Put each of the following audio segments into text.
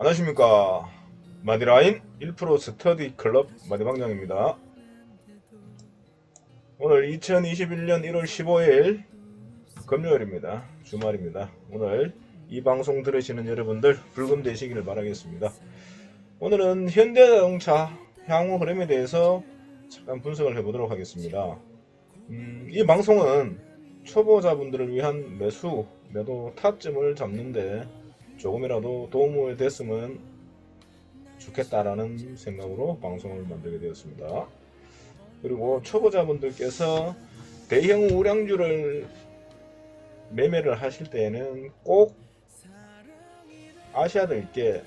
안녕하십니까. 마디라인 1% 스터디 클럽 마디방장입니다. 오늘 2021년 1월 15일 금요일입니다. 주말입니다. 오늘 이 방송 들으시는 여러분들 불금 되시기를 바라겠습니다. 오늘은 현대자동차 향후 흐름에 대해서 잠깐 분석을 해보도록 하겠습니다. 음, 이 방송은 초보자분들을 위한 매수 매도 타점을 잡는데 조금이라도 도움이 됐으면 좋겠다라는 생각으로 방송을 만들게 되었습니다. 그리고 초보자분들께서 대형 우량주를 매매를 하실 때에는 꼭 아셔야 될게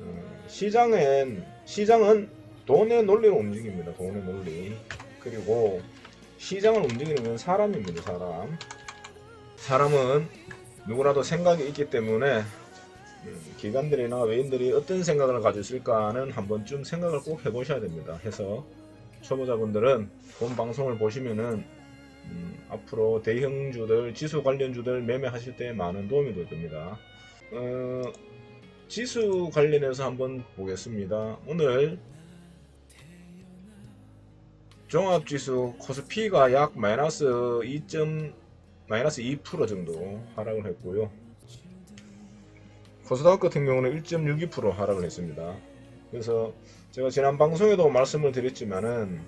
어, 시장엔 시장은 돈의 논리로 움직입니다. 돈의 논리. 그리고 시장을 움직이는 건 사람입니다. 사람. 사람은 누구라도 생각이 있기 때문에 음, 기관들이나 외인들이 어떤 생각을 가지고 있을까는 한 번쯤 생각을 꼭 해보셔야 됩니다. 해서 초보자분들은 본 방송을 보시면은 음, 앞으로 대형주들, 지수 관련주들 매매하실 때 많은 도움이 될 겁니다. 어, 지수 관련해서 한번 보겠습니다. 오늘 종합지수 코스피가 약 마이너스 2. 마이너스 2% 정도 하락을 했고요. 코스닥 같은 경우는 1.62% 하락을 했습니다. 그래서 제가 지난 방송에도 말씀을 드렸지만은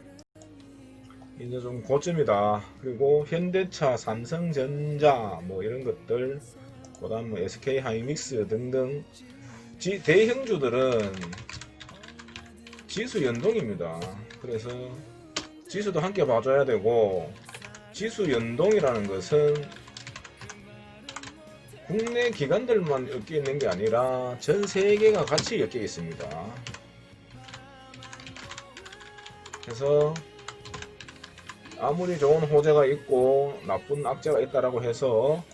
이제 좀 고점이다. 그리고 현대차, 삼성전자 뭐 이런 것들, 그다음 뭐 SK 하이닉스 등등 지, 대형주들은 지수 연동입니다. 그래서 지수도 함께 봐줘야 되고 지수 연동이라는 것은 국내 기관들만 엮여 있는 게 아니라 전 세계가 같이 엮여 있습니다. 그래서 아무리 좋은 호재가 있고 나쁜 악재가 있다라고 해서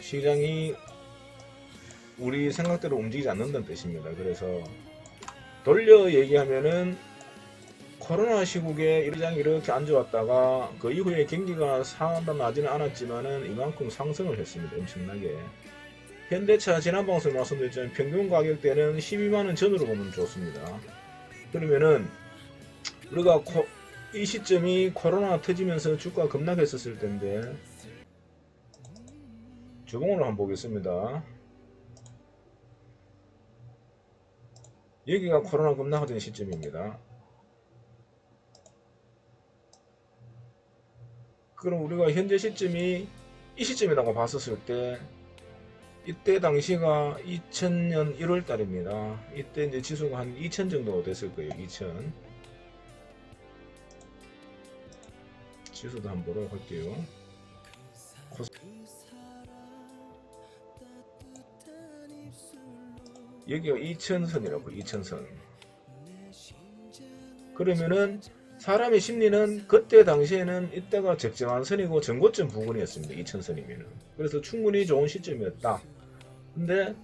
시장이 우리 생각대로 움직이지 않는다는 뜻입니다. 그래서 돌려 얘기하면은 코로나 시국에 일장이 이렇게 안 좋았다가 그 이후에 경기가 상한다나지는 않았지만은 이만큼 상승을 했습니다. 엄청나게. 현대차 지난 방송에 말씀드렸지만 평균 가격대는 12만원 전으로 보면 좋습니다. 그러면은 우리가 코- 이 시점이 코로나 터지면서 주가 급락했었을 텐데 주봉으로 한번 보겠습니다. 여기가 코로나 급락하던 시점입니다. 그럼 우리가 현재 시점이 이 시점이라고 봤었을 때 이때 당시가 2000년 1월 달입니다. 이때 이제 지수가 한 2000 정도 됐을 거예요. 2000. 지수도 한번 할게요. 코스- 여기가 2000선이라고 2000선. 그러면은 사람의 심리는 그때 당시에는 이때가 적정한 선이고 전고점 부근이었습니다. 2000선이면은. 그래서 충분히 좋은 시점이었다. 근데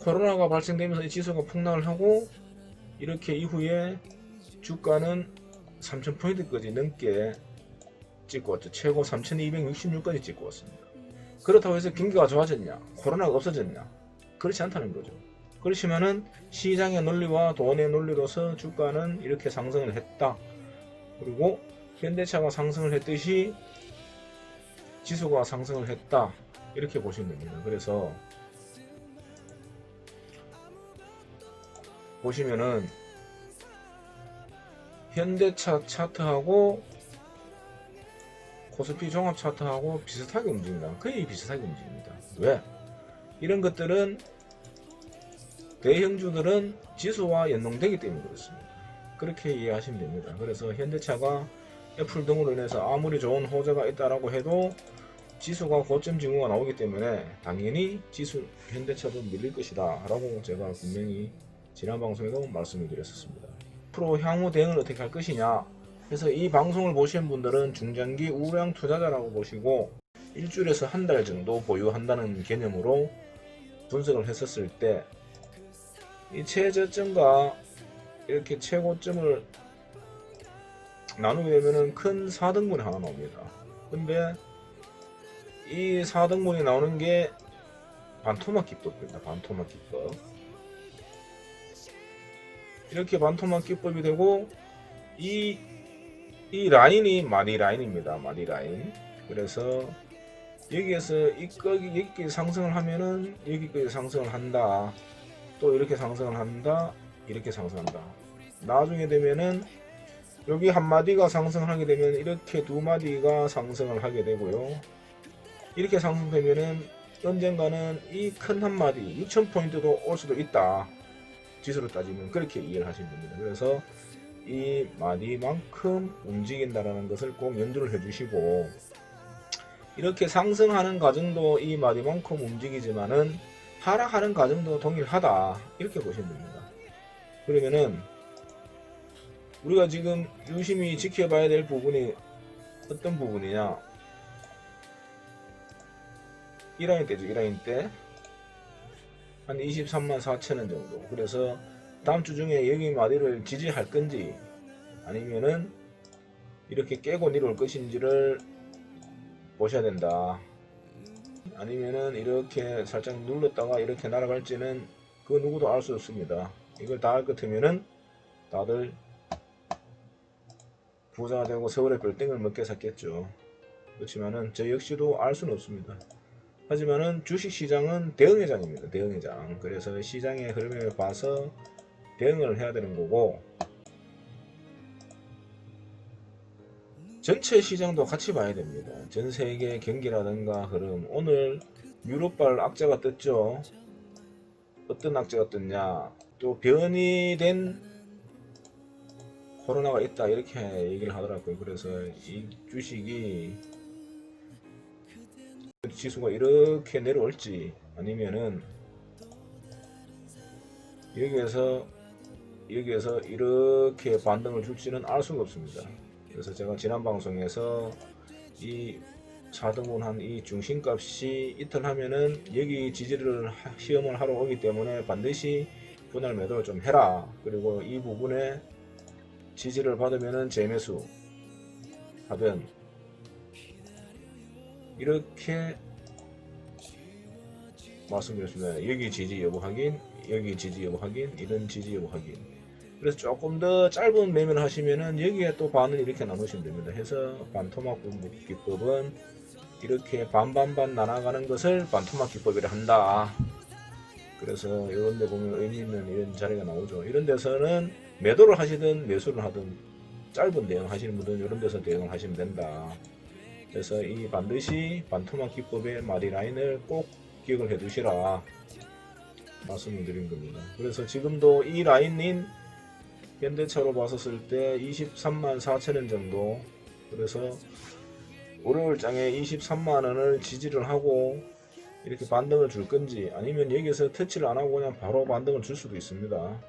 코로나가 발생되면서 이 지수가 폭락을 하고 이렇게 이후에 주가는 3000포인트까지 넘게 찍고 왔죠. 최고 3266까지 찍고 왔습니다. 그렇다고 해서 경기가 좋아졌냐? 코로나가 없어졌냐? 그렇지 않다는 거죠. 그렇지만은 시장의 논리와 돈의 논리로서 주가는 이렇게 상승을 했다. 그리고 현대차가 상승을 했듯이 지수가 상승을 했다. 이렇게 보시면 됩니다. 그래서 보시면은 현대차 차트하고 코스피 종합 차트하고 비슷하게 움직입니다. 거의 비슷하게 움직입니다. 왜? 이런 것들은 대형주들은 지수와 연동되기 때문에 그렇습니다. 그렇게 이해하시면 됩니다. 그래서 현대차가 애플 등으로 인해서 아무리 좋은 호재가 있다라고 해도 지수가 고점 징후가 나오기 때문에 당연히 지수 현대차도 밀릴 것이다 라고 제가 분명히 지난 방송에도 말씀을 드렸었습니다. 앞으로 향후 대응을 어떻게 할 것이냐 그래서 이 방송을 보시는 분들은 중장기 우량 투자자라고 보시고 일주일에서 한 달 정도 보유한다는 개념으로 분석을 했었을 때 이 최저점과 이렇게 최고점을 나누게 되면은 큰 4등분이 하나 나옵니다. 근데 이 4등분이 나오는 게 반토막 기법입니다. 반토막 기법. 이렇게 반토막 기법이 되고 이, 이 라인이 마디 라인입니다. 마디 라인. 그래서 여기에서 이까지 여기까지 상승을 하면은 여기까지 상승을 한다. 또 이렇게 상승을 한다. 이렇게 상승한다. 나중에 되면은 여기 한 마디가 상승을 하게 되면 이렇게 두 마디가 상승을 하게 되고요. 이렇게 상승되면은 언젠가는 이 큰 한 마디 6,000포인트도 올 수도 있다. 지수로 따지면 그렇게 이해를 하시면 됩니다. 그래서 이 마디만큼 움직인다라는 것을 꼭 연주를 해주시고 이렇게 상승하는 과정도 이 마디만큼 움직이지만은 하락하는 과정도 동일하다 이렇게 보시면 됩니다. 그러면은 우리가 지금 유심히 지켜봐야 될 부분이 어떤 부분이냐? 1라인 때죠 1라인 때. 한 23만 4천원 정도. 그래서 다음 주 중에 여기 마디를 지지할 건지 아니면은 이렇게 깨고 내려올 것인지를 보셔야 된다. 아니면은 이렇게 살짝 눌렀다가 이렇게 날아갈지는 그 누구도 알 수 없습니다 이걸 다알것 같으면은 다들 부자가 되고 세월의 빌딩을 먹게 샀겠죠 그렇지만은 저 역시도 알 수는 없습니다 하지만은 주식시장은 대응회장입니다. 대응회장. 그래서 시장의 흐름을 봐서 대응을 해야 되는 거고 전체 시장도 같이 봐야 됩니다. 전 세계 경기라든가 흐름. 오늘 유럽발 악재가 떴죠. 어떤 악재가 떴냐. 또 변이 된 코로나가 있다 이렇게 얘기를 하더라고요. 그래서 이 주식이 지수가 이렇게 내려올지 아니면은 여기에서 여기에서 이렇게 반등을 줄지는 알 수가 없습니다. 그래서 제가 지난 방송에서 이 4등분 한 이 중심값이 이틀 하면은 여기 지지를 하- 시험을 하러 오기 때문에 반드시 분할 매도를 좀 해라. 그리고 이 부분에 지지를 받으면은 재매수 하든 이렇게 말씀드렸습니다. 여기 지지 여부 확인, 여기 지지 여부 확인, 이런 지지 여부 확인. 그래서 조금 더 짧은 매매를 하시면은 여기에 또 반을 이렇게 나누시면 됩니다. 해서 반토막 기법은 이렇게 반반반 나눠가는 것을 반토막 기법이라 한다. 그래서 이런 데 보면 의미 있는 이런 자리가 나오죠. 이런 데서는 매도를 하시든 매수를 하든 짧은 대응 하시는 분들은 이런 데서 대응을 하시면 된다. 그래서 이 반드시 반토막 기법의 마디 라인을 꼭 기억을 해 두시라 말씀을 드린 겁니다. 그래서 지금도 이 라인인 현대차로 봤었을 때 23만 4천원 정도 그래서 월요일장에 23만 원을 지지를 하고 이렇게 반등을 줄 건지 아니면 여기서 터치를 안 하고 그냥 바로 반등을 줄 수도 있습니다.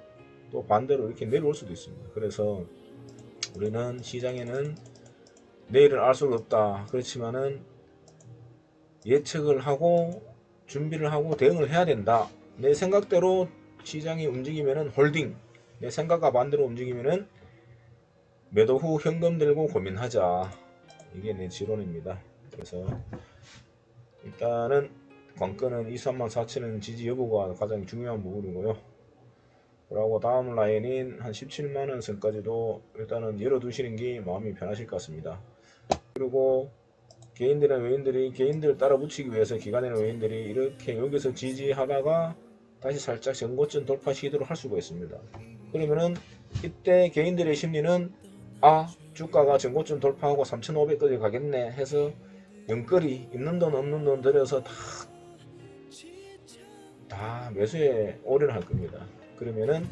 또 반대로 이렇게 내려올 수도 있습니다. 그래서 우리는 시장에는 내일을 알 수가 없다. 그렇지만은 예측을 하고 준비를 하고 대응을 해야 된다. 내 생각대로 시장이 움직이면은 홀딩. 내 생각과 반대로 움직이면은 매도 후 현금 들고 고민하자. 이게 내 지론입니다. 그래서 일단은 관건은 23만 4천원 지지 여부가 가장 중요한 부분이고요. 그리고 다음 라인인 한 17만원 선까지도 일단은 열어두시는 게 마음이 편하실 것 같습니다. 그리고 개인들의 외인들이 개인들을 따라 붙이기 위해서 기관의 외인들이 이렇게 여기서 지지하다가 다시 살짝 전고점 돌파 시도를 할 수가 있습니다. 그러면은 이때 개인들의 심리는 아 주가가 전고점 돌파하고 3,500까지 가겠네 해서 연거리 있는 돈 없는 돈 들여서 다, 다 매수에 올인할 겁니다. 그러면은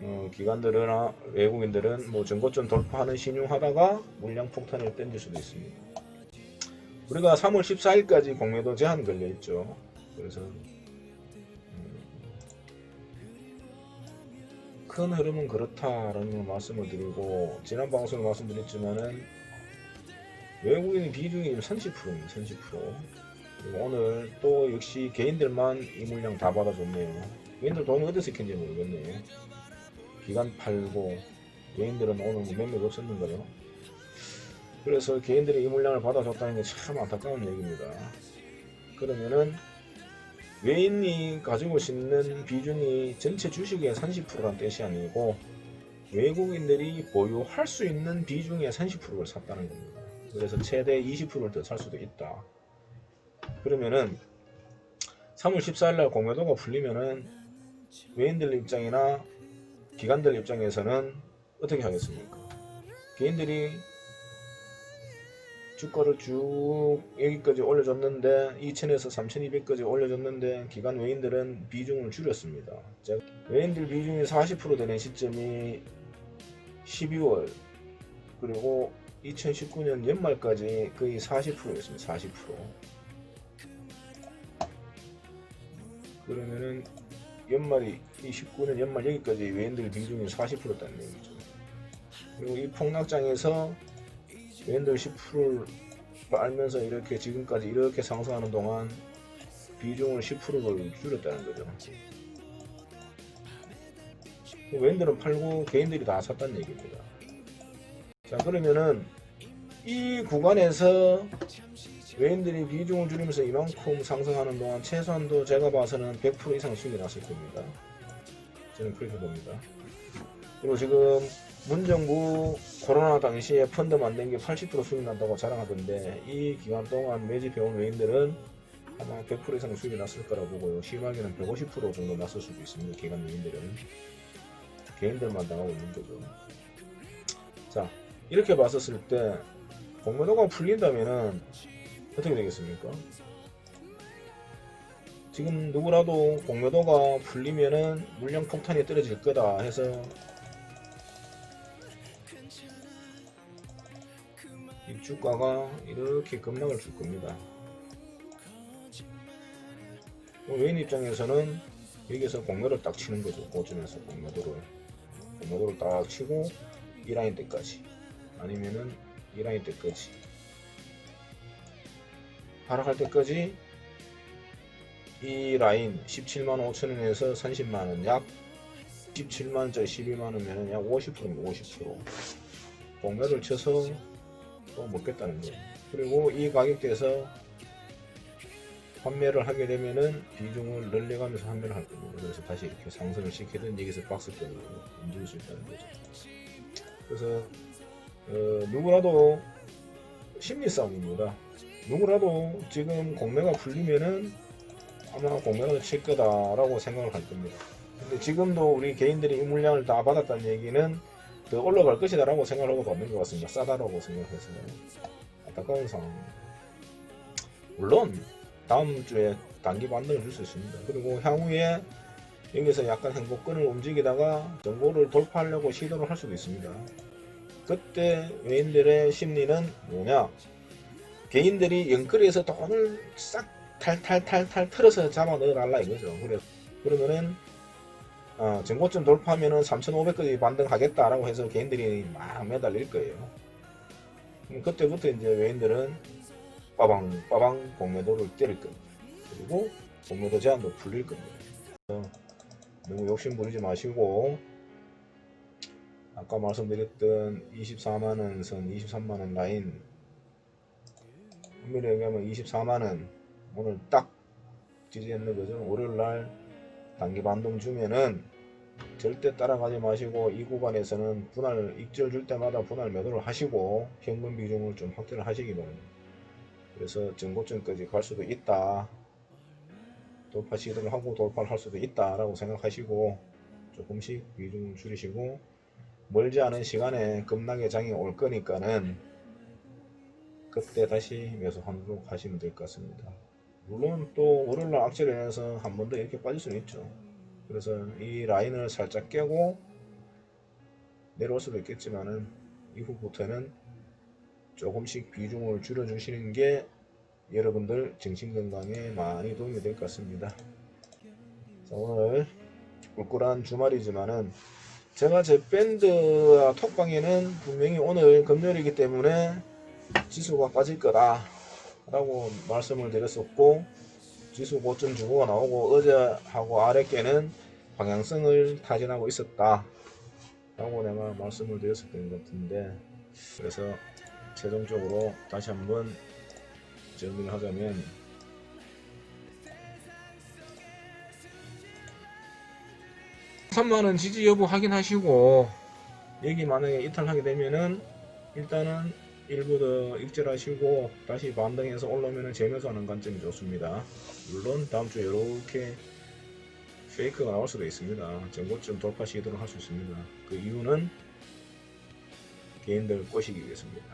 어, 기관들이나 외국인들은 뭐 전고점 돌파하는 신용하다가 물량 폭탄을 던질 수도 있습니다. 우리가 3월 14일까지 공매도 제한 걸려 있죠. 그래서 음, 큰 흐름은 그렇다라는 말씀을 드리고 지난 방송에 말씀드렸지만은 외국인 비중이 30%입니다. 30%. 오늘 또 역시 개인들만 이 물량 다 받아줬네요. 개인들 돈이 어디서 켭는지 모르겠네요. 기간 팔고 개인들은 오늘 몇몇 없었는가요? 그래서 개인들이 이 물량을 받아줬다는 게 참 안타까운 얘기입니다. 그러면은 외인이 가지고 있는 비중이 전체 주식의 30%란 뜻이 아니고 외국인들이 보유할 수 있는 비중의 30%를 샀다는 겁니다. 그래서 최대 20%를 더 살 수도 있다. 그러면은 3월 14일 날 공매도가 풀리면은 외인들 입장이나 기관들 입장에서는 어떻게 하겠습니까? 개인들이 주가를 쭉 여기까지 올려줬는데 2,000에서 3,200까지 올려줬는데 기관 외인들은 비중을 줄였습니다. 자, 외인들 비중이 40% 되는 시점이 12월 그리고 2019년 연말까지 거의 40%였습니다. 40%. 그러면은 연말이 29년 연말 여기까지 외인들 비중이 40%였다는 얘기죠. 그리고 이 폭락장에서 외인들 10%를 알면서 이렇게 지금까지 이렇게 상승하는 동안 비중을 10%를 줄였다는 거죠. 외인들은 팔고 개인들이 다 샀다는 얘기입니다. 자 그러면은 이 구간에서 외인들이 비중을 줄이면서 이만큼 상승하는 동안 최소한도 제가 봐서는 100% 이상 수익이 났을 겁니다. 저는 그렇게 봅니다. 그리고 지금 문정부 코로나 당시에 펀드 만든 게 80% 수익 난다고 자랑하던데 이 기간 동안 매집해온 외인들은 아마 100% 이상 수익이 났을 거라 보고요. 심하게는 150% 정도 났을 수도 있습니다. 기관 외인들은 개인들만 당하고 있는 거죠. 자 이렇게 봤었을 때 공매도가 풀린다면은 어떻게 되겠습니까? 지금 누구라도 공매도가 풀리면은 물량 폭탄이 떨어질 거다 해서 이 주가가 이렇게 급락을 줄 겁니다. 외인 입장에서는 여기서 공매를 딱 치는 거죠. 고점에서 공매도를 공매도를 딱 치고 이 라인 때까지 아니면은 이 라인 때까지 하락할 때까지 이 라인 17만 5천원에서 30만원 약 17만원짜리 12만원이면 약 50%입니다 50% 공매를 쳐서 또 먹겠다는 거예요. 그리고 이 가격대에서 판매를 하게 되면은 비중을 늘려가면서 판매를 할 겁니다 그래서 다시 이렇게 상승을 시키든 여기서 박스권으로 움직일 수 있다는 거죠. 그래서 어, 누구라도 심리 싸움입니다 누구라도 지금 공매가 풀리면은 아마 공매를 칠 거다라고 생각을 할 겁니다. 근데 지금도 우리 개인들이 이 물량을 다 받았다는 얘기는 더 올라갈 것이다라고 생각하고 받는 것 같습니다. 싸다라고 생각해서 안타까운 상황. 물론 다음 주에 단기 반등을 줄 수 있습니다. 그리고 향후에 여기서 약간 행보권을 움직이다가 정보를 돌파하려고 시도를 할 수도 있습니다. 그때 외인들의 심리는 뭐냐? 개인들이 연끌이에서 돈을 싹 탈탈탈탈 틀어서 잡아 넣어달라 이거죠. 그래 그러면은 어, 전고점 돌파하면은 3,500까지 반등하겠다라고 해서 개인들이 막 매달릴 거예요. 그럼 그때부터 이제 외인들은 빠방 빠방 공매도를 때릴 겁니다. 그리고 공매도 제한도 풀릴 겁니다. 그래서 너무 욕심 부리지 마시고 아까 말씀드렸던 24만원 선 23만원 라인 엄밀히 얘기하면 24만원 오늘 딱 지지했는 거죠. 월요일날 단기 반동 주면은 절대 따라가지 마시고 이 구간에서는 분할 익절 줄 때마다 분할 매도를 하시고 현금 비중을 좀 확대를 하시기 바랍니다. 그래서 전고점까지 갈 수도 있다. 돌파 시도를 하고 돌파를 할 수도 있다라고 생각하시고 조금씩 비중을 줄이시고 멀지 않은 시간에 급락의 장이 올 거니까는 그때 다시 매수하도록 하시면 될 것 같습니다. 물론 또 월요일날 악재를 인해서 한 번 더 이렇게 빠질 수는 있죠. 그래서 이 라인을 살짝 깨고 내려올 수도 있겠지만은 이후부터는 조금씩 비중을 줄여주시는 게 여러분들 정신 건강에 많이 도움이 될 것 같습니다. 자, 오늘 꿀꿀한 주말이지만은 제가 제 밴드와 톡방에는 분명히 오늘 금요일이기 때문에 지수가 빠질 거다 라고 말씀을 드렸었고 지수 고점 주고가 나오고 어제하고 아랫께는 방향성을 타진하고 있었다 라고 내가 말씀을 드렸었던 것 같은데 그래서 최종적으로 다시 한번 정리를 하자면 3만원 지지 여부 확인하시고 여기 만약에 이탈하게 되면은 일단은 일부 더 익절하시고 다시 반등해서 올라오면은 재매수하는 관점이 좋습니다. 물론 다음 주에 이렇게 페이크가 나올 수도 있습니다. 전고점 돌파 시도를 할 수 있습니다. 그 이유는 개인들 꼬시기 위해서입니다.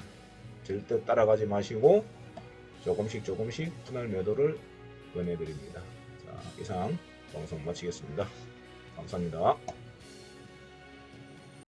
절대 따라가지 마시고 조금씩 조금씩 분할 매도를 권해드립니다. 자, 이상 방송 마치겠습니다. 감사합니다.